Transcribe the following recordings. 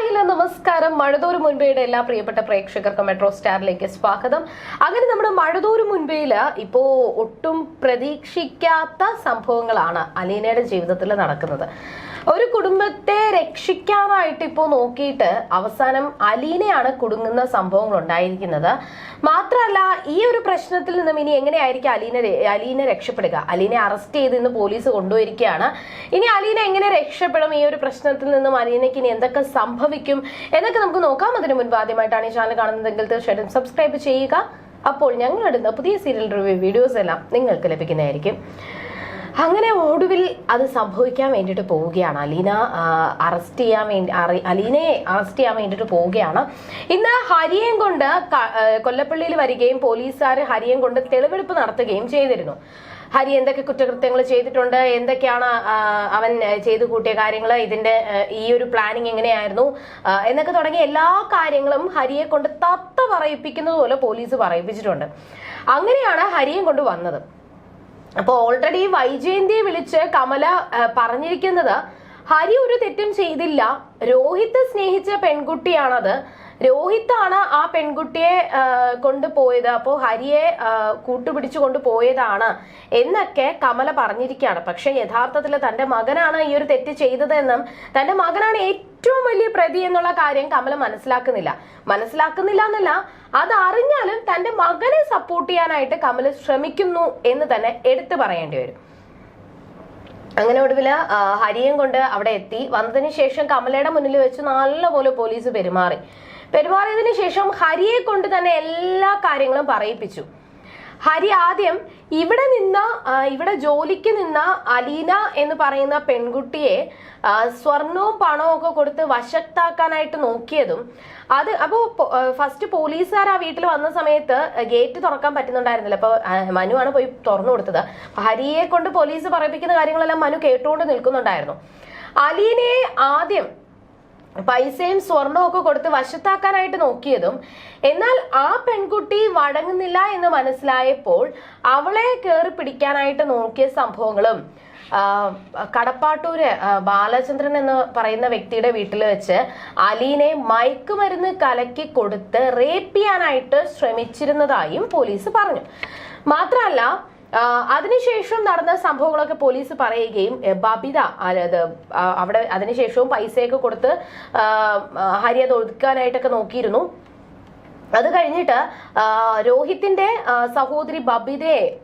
Hi നമസ്കാരം. മഴതോര് മുൻപേയുടെ എല്ലാ പ്രിയപ്പെട്ട പ്രേക്ഷകർക്കും മെട്രോ സ്റ്റാറിലേക്ക് സ്വാഗതം. അങ്ങനെ നമ്മുടെ മഴതോര് മുൻപേയിൽ ഇപ്പോൾ ഒട്ടും പ്രതീക്ഷിക്കാത്ത സംഭവങ്ങളാണ് അലീനയുടെ ജീവിതത്തിൽ നടക്കുന്നത്. ഒരു കുടുംബത്തെ രക്ഷിക്കാനായിട്ട് ഇപ്പോൾ നോക്കിയിട്ട് അവസാനം അലീനയാണ് കുടുങ്ങുന്ന സംഭവങ്ങൾ ഉണ്ടായിരിക്കുന്നത്. മാത്രമല്ല ഈ ഒരു പ്രശ്നത്തിൽ നിന്നും ഇനി എങ്ങനെയായിരിക്കും അലീന അലീന രക്ഷപ്പെടുക? അലീനെ അറസ്റ്റ് ചെയ്ത് ഇന്ന് പോലീസ് കൊണ്ടുപോയിരിക്കുകയാണ് ഇനി അലീന എങ്ങനെ രക്ഷപ്പെടും? ഈ ഒരു പ്രശ്നത്തിൽ നിന്നും അലീനയ്ക്ക് ഇനി എന്തൊക്കെ സംഭവിക്കും എന്നൊക്കെ നമുക്ക് നോക്കാം. അതിന് മുൻപ് ആദ്യമായിട്ടാണ് ഈ ചാനൽ കാണുന്നതെങ്കിൽ തീർച്ചയായിട്ടും സബ്സ്ക്രൈബ് ചെയ്യുക. അപ്പോൾ ഞങ്ങളിടുന്ന പുതിയ സീരിയൽ റിവ്യൂ വീഡിയോസ് എല്ലാം നിങ്ങൾക്ക് ലഭിക്കുന്നതായിരിക്കും. അങ്ങനെ ഒടുവിൽ അത് സംഭവിക്കാൻ വേണ്ടിയിട്ട് പോവുകയാണ്. അലീന അറസ്റ്റ് ചെയ്യാൻ വേണ്ടി അലീനയെ അറസ്റ്റ് ചെയ്യാൻ വേണ്ടിയിട്ട് പോവുകയാണ്. ഇന്ന് ഹരിയേം കൊണ്ട് കൊല്ലപ്പള്ളിയിൽ വരികയും പോലീസുകാർ ഹരിയേം കൊണ്ട് തെളിവെടുപ്പ് നടത്തുകയും ചെയ്തിരുന്നു. ഹരി എന്തൊക്കെ കുറ്റകൃത്യങ്ങൾ ചെയ്തിട്ടുണ്ട്? എന്തൊക്കെയാണ് അവൻ ചെയ്തു കൂട്ടിയ കാര്യങ്ങൾ ഇതിന്റെ ഈ ഒരു പ്ലാനിങ് എങ്ങനെയായിരുന്നു? എന്നൊക്കെ തുടങ്ങിയ എല്ലാ കാര്യങ്ങളും ഹരിയെ കൊണ്ട് തത്ത പറയിപ്പിക്കുന്നത് പോലെ പോലീസ് പറയിപ്പിച്ചിട്ടുണ്ട്. അങ്ങനെയാണ് ഹരിയെ കൊണ്ട് വന്നത്. അപ്പൊ ഓൾറെഡി വൈജയന്തിയെ വിളിച്ച് കമല പറഞ്ഞിരിക്കുന്നത് ഹരി ഒരു തെറ്റും ചെയ്തില്ല. രോഹിത്ത് സ്നേഹിച്ച പെൺകുട്ടിയാണത്. രോഹിത്താണ് ആ പെൺകുട്ടിയെ കൊണ്ടുപോയത്. അപ്പോൾ ഹരിയെ കൂട്ടുപിടിച്ചു കൊണ്ടുപോയതാണ് എന്നൊക്കെ കമല പറഞ്ഞിരിക്കുകയാണ്. പക്ഷെ യഥാർത്ഥത്തിൽ തന്റെ മകനാണ് ഈ ഒരു തെറ്റ് ചെയ്തതെന്നും തന്റെ മകനാണ് ഏറ്റവും വലിയ പ്രതി എന്നുള്ള കാര്യം കമല മനസ്സിലാക്കുന്നില്ല. മനസ്സിലാക്കുന്നില്ല എന്നല്ല അത് അറിഞ്ഞാലും തന്റെ മകനെ സപ്പോർട്ട് ചെയ്യാനായിട്ട് കമല ശ്രമിക്കുന്നു എന്ന് തന്നെ എടുത്തു പറയേണ്ടി വരും. അങ്ങനെ ഒടുവിൽ ഹരിയും കൊണ്ട് അവിടെ എത്തി. വന്നതിന് ശേഷം കമലയുടെ മുന്നിൽ വെച്ച് നല്ലപോലെ പോലീസ് പെരുമാറി. പെരുമാറിയതിനു ശേഷം ഹരിയെ കൊണ്ട് തന്നെ എല്ലാ കാര്യങ്ങളും പറയിപ്പിച്ചു. ഹരി ആദ്യം ഇവിടെ നിന്ന് ഇവിടെ ജോലിക്ക് നിന്ന അലീന എന്ന് പറയുന്ന പെൺകുട്ടിയെ സ്വർണവും പണവും ഒക്കെ കൊടുത്ത് വശത്താക്കാനായിട്ട് നോക്കിയതും അത് അപ്പോൾ ഫസ്റ്റ് പോലീസുകാർ ആ വീട്ടിൽ വന്ന സമയത്ത് ഗേറ്റ് തുറക്കാൻ പറ്റുന്നുണ്ടായിരുന്നില്ല. അപ്പോൾ മനു മനുവാണ് പോയി തുറന്നു കൊടുത്തത്. ഹരിയെ കൊണ്ട് പോലീസ് പറയിപ്പിക്കുന്ന കാര്യങ്ങളെല്ലാം മനു കേട്ടുകൊണ്ട് നിൽക്കുന്നുണ്ടായിരുന്നു. അലീനയെ ആദ്യം പൈസയും സ്വർണവും ഒക്കെ കൊടുത്ത് വശത്താക്കാനായിട്ട് നോക്കിയതും എന്നാൽ ആ പെൺകുട്ടി വഴങ്ങുന്നില്ല എന്ന് മനസ്സിലായപ്പോൾ അവളെ കയറി പിടിക്കാനായിട്ട് നോക്കിയ സംഭവങ്ങളും കടപ്പാട്ടൂര് ബാലചന്ദ്രൻ എന്ന് പറയുന്ന വ്യക്തിയുടെ വീട്ടിൽ വെച്ച് അലീനെ മയക്കുമരുന്ന് കലക്കി കൊടുത്ത് റേപ്പ് ചെയ്യാനായിട്ട് ശ്രമിച്ചിരുന്നതായും പോലീസ് പറഞ്ഞു. മാത്രമല്ല അതിനുശേഷം നടന്ന സംഭവങ്ങളൊക്കെ പോലീസ് പറയുകയും ബബിത അതായത് അവിടെ അതിനുശേഷവും പൈസയൊക്കെ കൊടുത്ത് ഹരി അത് ഒതുക്കാനായിട്ടൊക്കെ നോക്കിയിരുന്നു. അത് കഴിഞ്ഞിട്ട് രോഹിത്തിന്റെ സഹോദരി ബബിതയെ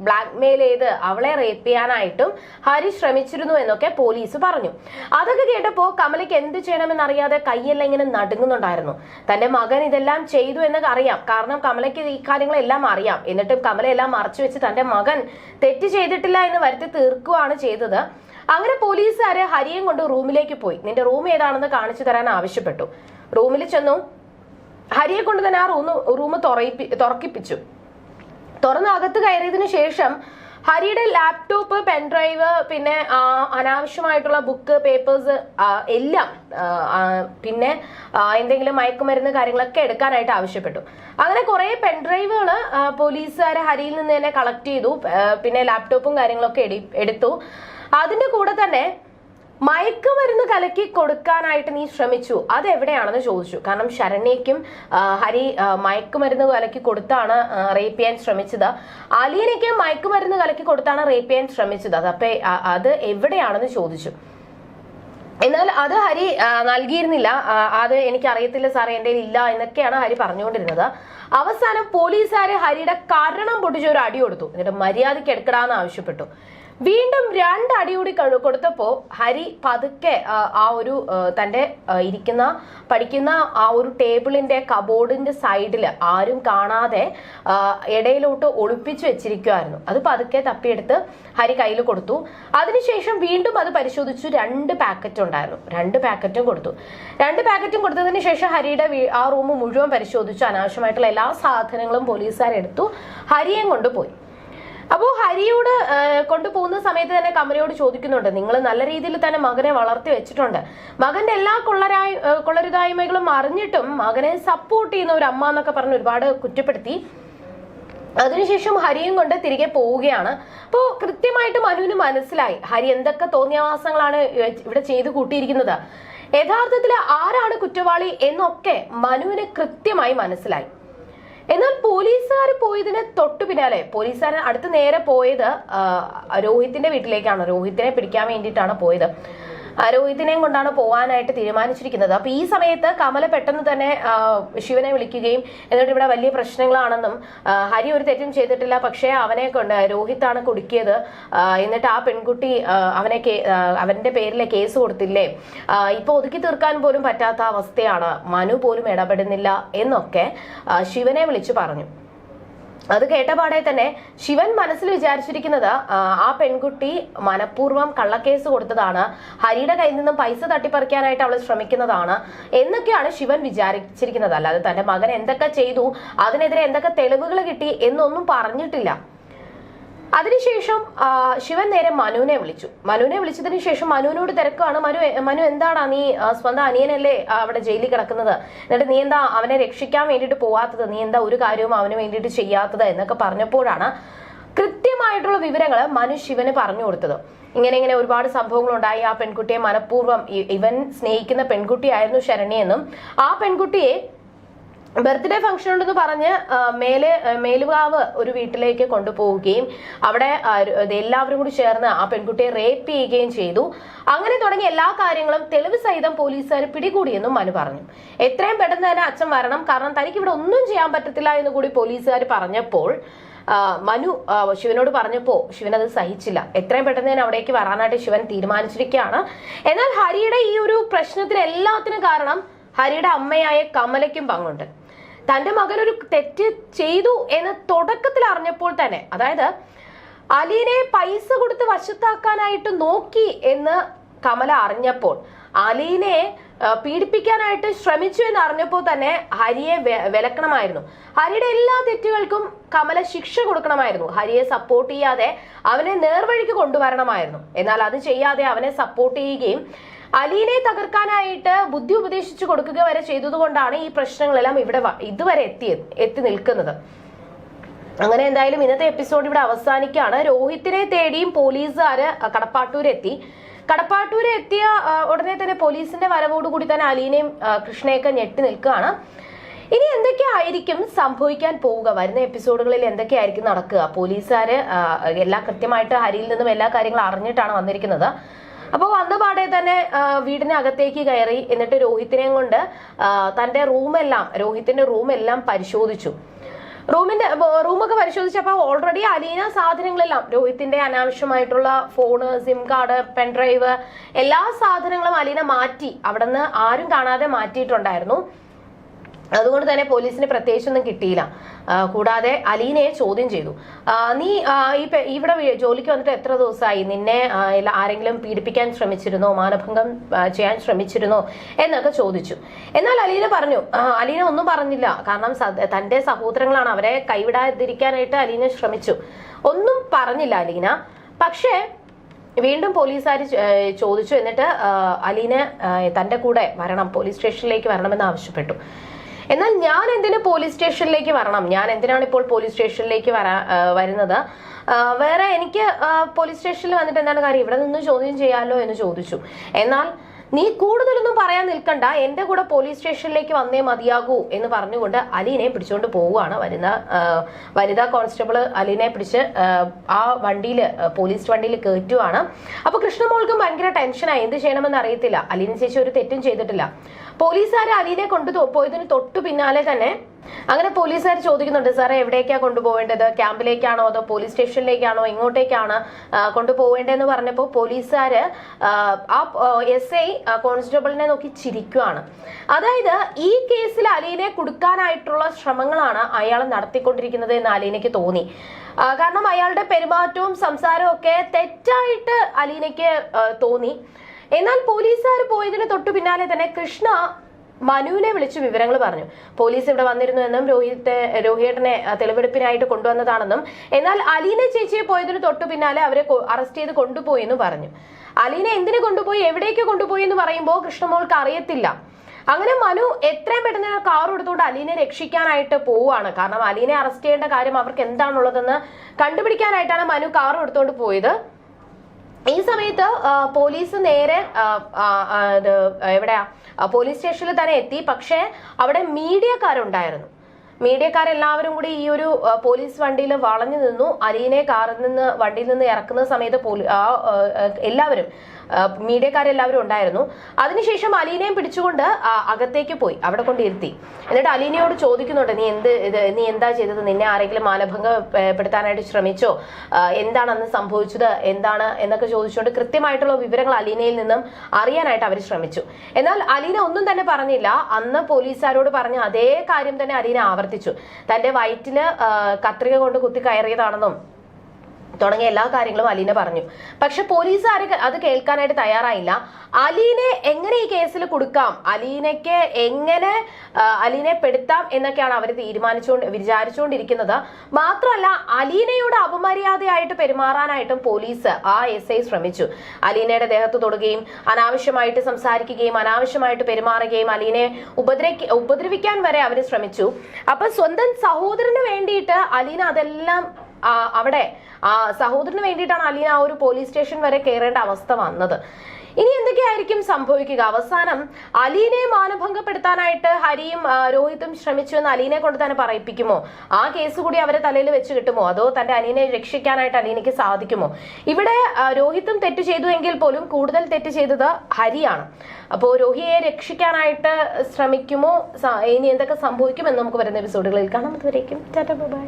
ബ്ലാക്ക്മെയിൽ ചെയ്ത് അവളെ റേപ്പ് ചെയ്യാനായിട്ടും ഹരി ശ്രമിച്ചിരുന്നു എന്നൊക്കെ പോലീസ് പറഞ്ഞു. അതൊക്കെ കേട്ടപ്പോ കമലയ്ക്ക് എന്ത് ചെയ്യണമെന്ന് അറിയാതെ കൈയെല്ലാം ഇങ്ങനെ നടുങ്ങുന്നുണ്ടായിരുന്നു. തന്റെ മകൻ ഇതെല്ലാം ചെയ്തു എന്നൊക്കെ അറിയാം. കാരണം കമലയ്ക്ക് ഈ കാര്യങ്ങളെല്ലാം അറിയാം. എന്നിട്ടും കമലയെല്ലാം മറച്ചു വെച്ച് തന്റെ മകൻ തെറ്റ് ചെയ്തിട്ടില്ല എന്ന് വരുത്തി തീർക്കുകയാണ് ചെയ്തത്. അങ്ങനെ പോലീസുകാര് ഹരിയും കൊണ്ട് റൂമിലേക്ക് പോയി. നിന്റെ റൂം ഏതാണെന്ന് കാണിച്ചു തരാൻ ആവശ്യപ്പെട്ടു. റൂമിൽ ചെന്നു. ഹരിയെ കൊണ്ട് തന്നെ ആ റൂം റൂം തുറക്കിപ്പിച്ചു. തുറന്ന് അകത്ത് കയറിയതിനു ശേഷം ഹരിയുടെ ലാപ്ടോപ്പ് പെൻഡ്രൈവ് പിന്നെ അനാവശ്യമായിട്ടുള്ള ബുക്ക് പേപ്പേഴ്സ് എല്ലാം പിന്നെ എന്തെങ്കിലും മയക്കുമരുന്ന് കാര്യങ്ങളൊക്കെ എടുക്കാനായിട്ട് ആവശ്യപ്പെട്ടു. അങ്ങനെ കുറെ പെൻഡ്രൈവുകൾ പോലീസുകാരെ ഹരിയിൽ നിന്ന് തന്നെ കളക്ട് ചെയ്തു പിന്നെ ലാപ്ടോപ്പും കാര്യങ്ങളൊക്കെ എടുത്തു. അതിന്റെ കൂടെ തന്നെ മയക്കുമരുന്ന് കലക്കി കൊടുക്കാനായിട്ട് നീ ശ്രമിച്ചു. അത് എവിടെയാണെന്ന് ചോദിച്ചു. കാരണം ശരണ്യയ്ക്കും ഹരി മയക്കുമരുന്ന് കലക്കി കൊടുത്താണ് റേപ്പ് ചെയ്യാൻ ശ്രമിച്ചത്. അലീനയ്ക്ക് മയക്കുമരുന്ന് കലക്കി കൊടുത്താണ് റേപ്പ് ചെയ്യാൻ ശ്രമിച്ചത്. അത് അപ്പൊ അത് എവിടെയാണെന്ന് ചോദിച്ചു. എന്നാൽ അത് ഹരി നൽകിയിരുന്നില്ല. അത് എനിക്ക് അറിയത്തില്ല സാറേ എന്റെ ഇല്ല എന്നൊക്കെയാണ് ഹരി പറഞ്ഞുകൊണ്ടിരുന്നത്. അവസാനം പോലീസുകാർ ഹരിയുടെ കാരണം പൊട്ടിച്ച് ഒരു അടി കൊടുത്തു. എന്നിട്ട് മര്യാദയ്ക്ക് എടുക്കടാന്ന് ആവശ്യപ്പെട്ടു. വീണ്ടും രണ്ട് അടി കൂടി കഴി- കൊടുത്തപ്പോ ഹരി പതുക്കെ ആ, ഒരു തന്റെ ഇരിക്കുന്ന പഠിക്കുന്ന ആ ഒരു ടേബിളിന്റെ കബോർഡിന്റെ സൈഡിൽ ആരും കാണാതെ ഇടയിലോട്ട് ഒളിപ്പിച്ചു വെച്ചിരിക്കുവായിരുന്നു. അത് പതുക്കെ തപ്പിയെടുത്ത് ഹരി കയ്യിൽ കൊടുത്തു. അതിനുശേഷം വീണ്ടും അത് പരിശോധിച്ചു. രണ്ട് പാക്കറ്റ് ഉണ്ടായിരുന്നു. രണ്ട് പാക്കറ്റും കൊടുത്തു. രണ്ട് പാക്കറ്റും കൊടുത്തതിന് ശേഷം ഹരിയുടെ ആ റൂം മുഴുവൻ പരിശോധിച്ചു. അനാവശ്യമായിട്ടുള്ള എല്ലാ സാധനങ്ങളും പോലീസുകാരെടുത്തു. ഹരിയെ കൊണ്ടുപോയി. അപ്പോൾ ഹരിയോട് കൊണ്ടുപോകുന്ന സമയത്ത് തന്നെ കമലയോട് ചോദിക്കുന്നുണ്ട്. നിങ്ങൾ നല്ല രീതിയിൽ തന്നെ മകനെ വളർത്തി വെച്ചിട്ടുണ്ട്. മകന്റെ എല്ലാ കൊള്ളരായ കൊള്ളരുതായ്മകളും അറിഞ്ഞിട്ടും മകനെ സപ്പോർട്ട് ചെയ്യുന്ന ഒരു അമ്മ എന്നൊക്കെ പറഞ്ഞ് ഒരുപാട് കുറ്റപ്പെടുത്തി. അതിനുശേഷം ഹരിയും കൊണ്ട് തിരികെ പോവുകയാണ്. അപ്പോൾ കൃത്യമായിട്ട് മനുവിന് മനസ്സിലായി. ഹരി എന്തൊക്കെ തോന്നിയാവാസങ്ങളാണ് ഇവിടെ ചെയ്തു കൂട്ടിയിരിക്കുന്നത്. യഥാർത്ഥത്തിൽ ആരാണ് കുറ്റവാളി എന്നൊക്കെ മനുവിന് കൃത്യമായി മനസ്സിലായി. എന്നാൽ പോലീസുകാർ പോയതിന് തൊട്ടു പിന്നാലെ പോലീസുകാർ അടുത്ത് നേരെ പോയത് രോഹിത്തിന്റെ വീട്ടിലേക്കാണ്. രോഹിത്തിനെ പിടിക്കാൻ വേണ്ടിയിട്ടാണ് പോയത്. രോഹിത്തിനെയും കൊണ്ടാണ് പോവാനായിട്ട് തീരുമാനിച്ചിരിക്കുന്നത്. അപ്പൊ ഈ സമയത്ത് കമല പെട്ടെന്ന് തന്നെ ശിവനെ വിളിക്കുകയും എന്നിട്ട് ഇവിടെ വലിയ പ്രശ്നങ്ങളാണെന്നും ഹരി ഒരു തെറ്റും ചെയ്തിട്ടില്ല പക്ഷേ അവനെ കൊണ്ട് രോഹിത്താണ് കുടുക്കിയത്. എന്നിട്ട് ആ പെൺകുട്ടി അവനെ അവന്റെ പേരിലെ കേസ് കൊടുത്തില്ലേ? ഇപ്പൊ ഒതുക്കി തീർക്കാൻ പോലും പറ്റാത്ത അവസ്ഥയാണ് മനു പോലും ഇടപെടുന്നില്ല എന്നൊക്കെ ശിവനെ വിളിച്ചു പറഞ്ഞു. അത് കേട്ടപാടെ തന്നെ ശിവൻ മനസ്സിൽ വിചാരിച്ചിരിക്കുന്നത് ആ, പെൺകുട്ടി മനഃപൂർവം കള്ളക്കേസ് കൊടുത്തതാണ്. ഹരിയുടെ കയ്യിൽ നിന്നും പൈസ തട്ടിപ്പറിക്കാനായിട്ട് അവൾ ശ്രമിക്കുന്നതാണ് എന്നൊക്കെയാണ് ശിവൻ വിചാരിച്ചിരിക്കുന്നത്. അല്ലാതെ തന്റെ മകൻ എന്തൊക്കെ ചെയ്തു അതിനെതിരെ എന്തൊക്കെ തെളിവുകൾ കിട്ടി എന്നൊന്നും പറഞ്ഞിട്ടില്ല. അതിനുശേഷം ശിവൻ നേരെ മനുവിനെ വിളിച്ചു. മനുവിനെ വിളിച്ചതിന് ശേഷം മനുവിനോട് തിരക്കാണ്. മനു മനു എന്താടാ നീ സ്വന്തം അനിയനല്ലേ അവിടെ ജയിലിൽ കിടക്കുന്നത്? എന്നിട്ട് നീ എന്താ അവനെ രക്ഷിക്കാൻ വേണ്ടിയിട്ട് പോവാത്തത്? നീ എന്താ ഒരു കാര്യവും അവന് വേണ്ടിയിട്ട് ചെയ്യാത്തത് എന്നൊക്കെ പറഞ്ഞപ്പോഴാണ് കൃത്യമായിട്ടുള്ള വിവരങ്ങൾ മനു ശിവന് പറഞ്ഞു കൊടുത്തത്. ഇങ്ങനെ ഇങ്ങനെ ഒരുപാട് സംഭവങ്ങൾ ഉണ്ടായി ആ പെൺകുട്ടിയെ മനഃപൂർവം ഇവൻ സ്നേഹിക്കുന്ന പെൺകുട്ടിയായിരുന്നു ശരണ്യെന്നും ആ പെൺകുട്ടിയെ ബർത്ത്ഡേ ഫംഗ്ഷൻ ഉണ്ടെന്ന് പറഞ്ഞ് മേലെ മേലുകാവ് ഒരു വീട്ടിലേക്ക് കൊണ്ടുപോവുകയും അവിടെ എല്ലാവരും കൂടി ചേർന്ന് ആ പെൺകുട്ടിയെ റേപ്പ് ചെയ്യുകയും ചെയ്തു. അങ്ങനെ തുടങ്ങിയ എല്ലാ കാര്യങ്ങളും തെളിവ് സഹിതം പോലീസുകാർ പിടികൂടിയെന്നും മനു പറഞ്ഞു. എത്രയും പെട്ടെന്ന് തന്നെ അച്ഛൻ വരണം. കാരണം തനിക്ക് ഇവിടെ ഒന്നും ചെയ്യാൻ പറ്റത്തില്ല എന്ന് കൂടി പോലീസുകാർ പറഞ്ഞപ്പോൾ മനു ശിവനോട് പറഞ്ഞപ്പോ ശിവൻ അത് സഹിച്ചില്ല. എത്രയും പെട്ടെന്ന് തന്നെ അവിടേക്ക് വരാനായിട്ട് ശിവൻ തീരുമാനിച്ചിരിക്കുകയാണ്. എന്നാൽ ഹരിയുടെ ഈ ഒരു പ്രശ്നത്തിന് എല്ലാത്തിനും കാരണം ഹരിയുടെ അമ്മയായ കമലയ്ക്കും പങ്കുണ്ട്. തന്റെ മകൻ ഒരു തെറ്റ് ചെയ്തു എന്ന് തുടക്കത്തിൽ അറിഞ്ഞപ്പോൾ തന്നെ അതായത് അലീനെ പൈസ കൊടുത്ത് വശത്താക്കാനായിട്ട് നോക്കി എന്ന് കമല അറിഞ്ഞപ്പോൾ അലീനെ പീഡിപ്പിക്കാനായിട്ട് ശ്രമിച്ചു എന്ന് അറിഞ്ഞപ്പോൾ തന്നെ ഹരിയെ വിലക്കണമായിരുന്നു. ഹരിയുടെ എല്ലാ തെറ്റുകൾക്കും കമല ശിക്ഷ കൊടുക്കണമായിരുന്നു. ഹരിയെ സപ്പോർട്ട് ചെയ്യാതെ അവനെ നേർവഴിക്ക് കൊണ്ടുവരണമായിരുന്നു. എന്നാൽ അത് ചെയ്യാതെ അവനെ സപ്പോർട്ട് ചെയ്യുകയും അലീനെ തകർക്കാനായിട്ട് ബുദ്ധി ഉപദേശിച്ചു കൊടുക്കുക വരെ ചെയ്തതുകൊണ്ടാണ് ഈ പ്രശ്നങ്ങളെല്ലാം ഇവിടെ ഇതുവരെ എത്തി എത്തി നിൽക്കുന്നത്. അങ്ങനെ എന്തായാലും ഇന്നത്തെ എപ്പിസോഡ് ഇവിടെ അവസാനിക്കുകയാണ്. രോഹിത്തിനെ തേടിയും പോലീസുകാര് കടപ്പാട്ടൂരെത്തി കടപ്പാട്ടൂര് എത്തിയ ഉടനെ തന്നെ പോലീസിന്റെ വരവോടുകൂടി തന്നെ അലീനയും കൃഷ്ണയൊക്കെ ഞെട്ടി നിൽക്കുകയാണ്. ഇനി എന്തൊക്കെയായിരിക്കും സംഭവിക്കാൻ പോവുക? വരുന്ന എപ്പിസോഡുകളിൽ എന്തൊക്കെയായിരിക്കും നടക്കുക? പോലീസുകാര് എല്ലാം കൃത്യമായിട്ട് ഹരിയിൽ നിന്നും എല്ലാ കാര്യങ്ങളും അറിഞ്ഞിട്ടാണ് വന്നിരിക്കുന്നത്. അപ്പോൾ വന്ന പാടെ തന്നെ വീടിനകത്തേക്ക് കയറി എന്നിട്ട് രോഹിത്തിനെയും കൊണ്ട് തന്റെ റൂമെല്ലാം രോഹിത്തിന്റെ റൂമെല്ലാം പരിശോധിച്ചു. റൂമിന്റെ റൂമൊക്കെ പരിശോധിച്ചപ്പോൾ ഓൾറെഡി അലീന സാധനങ്ങളെല്ലാം രോഹിത്തിന്റെ അനാവശ്യമായിട്ടുള്ള phone sim card pen drive എല്ലാ സാധനങ്ങളും അലീന മാറ്റി. അവിടുന്ന് ആരും കാണാതെ മാറ്റിയിട്ടുണ്ടായിരുന്നു. അതുകൊണ്ട് തന്നെ പോലീസിന് പ്രത്യേകിച്ചൊന്നും കിട്ടിയില്ല. കൂടാതെ അലീനയെ ചോദ്യം ചെയ്തു. നീ ഈ ഇവിടെ ജോലിക്ക് വന്നിട്ട് എത്ര ദിവസമായി? നിന്നെ ആരെങ്കിലും പീഡിപ്പിക്കാൻ ശ്രമിച്ചിരുന്നോ? മാനഭംഗം ചെയ്യാൻ ശ്രമിച്ചിരുന്നോ? എന്നൊക്കെ ചോദിച്ചു. എന്നാൽ അലീന പറഞ്ഞു അലീന ഒന്നും പറഞ്ഞില്ല. കാരണം തന്റെ സഹോദരങ്ങളാണ് അവരെ കൈവിടാതിരിക്കാനായിട്ട് അലീന ശ്രമിച്ചു. ഒന്നും പറഞ്ഞില്ല അലീന. പക്ഷേ വീണ്ടും പോലീസുകാർ ചോദിച്ചു എന്നിട്ട് അലീന തന്റെ കൂടെ വരണം പോലീസ് സ്റ്റേഷനിലേക്ക് വരണമെന്ന് ആവശ്യപ്പെട്ടു. എന്നാൽ ഞാൻ എന്തിനു പോലീസ് സ്റ്റേഷനിലേക്ക് വരണം? ഞാൻ എന്തിനാണ് ഇപ്പോൾ പോലീസ് സ്റ്റേഷനിലേക്ക് വരാ വരുന്നത്? വേറെ എനിക്ക് പോലീസ് സ്റ്റേഷനിൽ വന്നിട്ട് എന്താണ് കാര്യം? ഇവിടെ നിന്ന് ചോദ്യം ചെയ്യാമല്ലോ എന്ന് ചോദിച്ചു. എന്നാൽ നീ കൂടുതലൊന്നും പറയാൻ നിൽക്കണ്ട. എന്റെ കൂടെ പോലീസ് സ്റ്റേഷനിലേക്ക് വന്നേ മതിയാകൂ എന്ന് പറഞ്ഞുകൊണ്ട് അലീനെ പിടിച്ചുകൊണ്ട് പോവുകയാണ് വരുന്ന വനിതാ കോൺസ്റ്റബിൾ അലീനെ പിടിച്ച് ആ വണ്ടിയിൽ പോലീസ് വണ്ടിയിൽ കയറ്റുവാണ്. അപ്പൊ കൃഷ്ണമോൾക്കും ഭയങ്കര ടെൻഷനായി എന്ത് ചെയ്യണമെന്ന് അറിയത്തില്ല. അലീന ചേച്ചി ഒരു തെറ്റും ചെയ്തിട്ടില്ല. പോലീസുകാർ അലീനെ കൊണ്ടു പോയതിന് തൊട്ടു പിന്നാലെ തന്നെ അങ്ങനെ പോലീസുകാർ ചോദിക്കുന്നുണ്ട് സാറേ എവിടേക്കാ കൊണ്ടുപോകേണ്ടത്? ക്യാമ്പിലേക്കാണോ അതോ പോലീസ് സ്റ്റേഷനിലേക്കാണോ? എങ്ങോട്ടേക്കാണ് ആ, കൊണ്ടുപോകേണ്ടതെന്ന് പറഞ്ഞപ്പോൾ പോലീസുകാര് ആ, ആ എസ് ഐ കോൺസ്റ്റബിളിനെ നോക്കി ചിരിക്കുവാണ്. അതായത് ഈ കേസിൽ അലീനെ കൊടുക്കാനായിട്ടുള്ള ശ്രമങ്ങളാണ് അയാൾ നടത്തിക്കൊണ്ടിരിക്കുന്നത് എന്ന് അലീനയ്ക്ക് തോന്നി. കാരണം അയാളുടെ പെരുമാറ്റവും സംസാരവും ഒക്കെ തെറ്റായിട്ട് അലീനയ്ക്ക് തോന്നി. എന്നാൽ പോലീസുകാർ പോയതിന് തൊട്ടു പിന്നാലെ തന്നെ കൃഷ്ണ മനുവിനെ വിളിച്ച് വിവരങ്ങൾ പറഞ്ഞു. പോലീസ് ഇവിടെ വന്നിരുന്നു എന്നും രോഹിത്തെ രോഹിയേട്ടനെ തെളിവെടുപ്പിനായിട്ട് കൊണ്ടുവന്നതാണെന്നും എന്നാൽ അലീന ചേച്ചിയെ പോയതിന് തൊട്ടു പിന്നാലെ അവരെ അറസ്റ്റ് ചെയ്ത് കൊണ്ടുപോയി എന്ന് പറഞ്ഞു. അലീന എന്തിനു കൊണ്ടുപോയി എവിടേക്ക് കൊണ്ടുപോയി എന്ന് പറയുമ്പോൾ കൃഷ്ണമോൾക്ക് അറിയത്തില്ല. അങ്ങനെ മനു എത്രയും പെട്ടെന്ന് കാർ എടുത്തുകൊണ്ട് അലീനെ രക്ഷിക്കാനായിട്ട് പോവുകയാണ്. കാരണം അലീനെ അറസ്റ്റ് ചെയ്യേണ്ട കാര്യം അവർക്ക് എന്താണുള്ളതെന്ന് കണ്ടുപിടിക്കാനായിട്ടാണ് മനു കാർ എടുത്തുകൊണ്ട് പോയത്. ഈ സമയത്ത് പോലീസ് നേരെ എവിടെയാ? പോലീസ് സ്റ്റേഷനിൽ തന്നെ എത്തി. പക്ഷേ അവിടെ മീഡിയക്കാരുണ്ടായിരുന്നു. മീഡിയക്കാരെല്ലാവരും കൂടി ഈ ഒരു പോലീസ് വണ്ടിയിൽ വളഞ്ഞു നിന്നു. അലീനെ കാറിൽ നിന്ന് വണ്ടിയിൽ നിന്ന് ഇറക്കുന്ന സമയത്ത് എല്ലാവരും മീഡിയക്കാരെല്ലാവരും ഉണ്ടായിരുന്നു. അതിനുശേഷം അലീനയും പിടിച്ചുകൊണ്ട് അകത്തേക്ക് പോയി. അവിടെ കൊണ്ട് ഇരുത്തി. എന്നിട്ട് അലീനയോട് ചോദിക്കുന്നുണ്ട് നീ എന്ത് നീ എന്താ ചെയ്തത്? നിന്നെ ആരെങ്കിലും മാനഭംഗപ്പെടുത്താനായിട്ട് ശ്രമിച്ചോ? എന്താണ് അന്ന് സംഭവിച്ചത്? എന്താണ്? എന്നൊക്കെ ചോദിച്ചുകൊണ്ട് കൃത്യമായിട്ടുള്ള വിവരങ്ങൾ അലീനയിൽ നിന്നും അറിയാനായിട്ട് അവർ ശ്രമിച്ചു. എന്നാൽ അലീന ഒന്നും തന്നെ പറഞ്ഞില്ല. അന്ന് പോലീസുകാരോട് പറഞ്ഞ അതേ കാര്യം തന്നെ അലീന ആവർത്തിച്ചു. തന്റെ വയറ്റിൽ കത്രിക കൊണ്ട് കുത്തി കയറിയതാണെന്നും തുടങ്ങിയ എല്ലാ കാര്യങ്ങളും അലീന പറഞ്ഞു. പക്ഷെ പോലീസ് ആര് അത് കേൾക്കാനായിട്ട് തയ്യാറായില്ല. അലീനെ എങ്ങനെ ഈ കേസിൽ കൊടുക്കാം? അലീനയ്ക്ക് എങ്ങനെ അലീനെ പെടുത്താം എന്നൊക്കെയാണ് അവർ തീരുമാനിച്ചുകൊണ്ട് വിചാരിച്ചുകൊണ്ടിരിക്കുന്നത്. മാത്രമല്ല അലീനയോട് അപമര്യാദയായിട്ട് പെരുമാറാനായിട്ടും പോലീസ് ആ എസ് ഐ ശ്രമിച്ചു. അലീനയുടെ ദേഹത്ത് തൊടുകയും അനാവശ്യമായിട്ട് സംസാരിക്കുകയും അനാവശ്യമായിട്ട് പെരുമാറുകയും അലീനെ ഉപദ്രവിക്ക ഉപദ്രവിക്കാൻ വരെ അവർ ശ്രമിച്ചു. അപ്പൊ സ്വന്തം സഹോദരന് വേണ്ടിയിട്ട് അലീന അതെല്ലാം അവിടെ സഹോദരന് വേണ്ടിയിട്ടാണ് അലീന ആ ഒരു പോലീസ് സ്റ്റേഷൻ വരെ കയറേണ്ട അവസ്ഥ വന്നത്. ഇനി എന്തൊക്കെയായിരിക്കും സംഭവിക്കുക? അവസാനം അലീനെ മാനഭംഗപ്പെടുത്താനായിട്ട് ഹരിയും രോഹിത്തും ശ്രമിച്ചു എന്ന് അലീനെ കൊണ്ട് തന്നെ പറയിപ്പിക്കുമോ? ആ കേസ് കൂടി അവരെ തലയിൽ വെച്ച് കിട്ടുമോ? അതോ തന്റെ അലീനെ രക്ഷിക്കാനായിട്ട് അലീനയ്ക്ക് സാധിക്കുമോ? ഇവിടെ രോഹിത്തും തെറ്റ് ചെയ്തു എങ്കിൽ പോലും കൂടുതൽ തെറ്റ് ചെയ്തത് ഹരിയാണ്. അപ്പോൾ രോഹിയെ രക്ഷിക്കാനായിട്ട് ശ്രമിക്കുമോ? ഇനി എന്തൊക്കെ സംഭവിക്കുമെന്ന് നമുക്ക് വരുന്ന എപ്പിസോഡുകളിൽ കാണാം. അതുവരേക്കും ബൈ.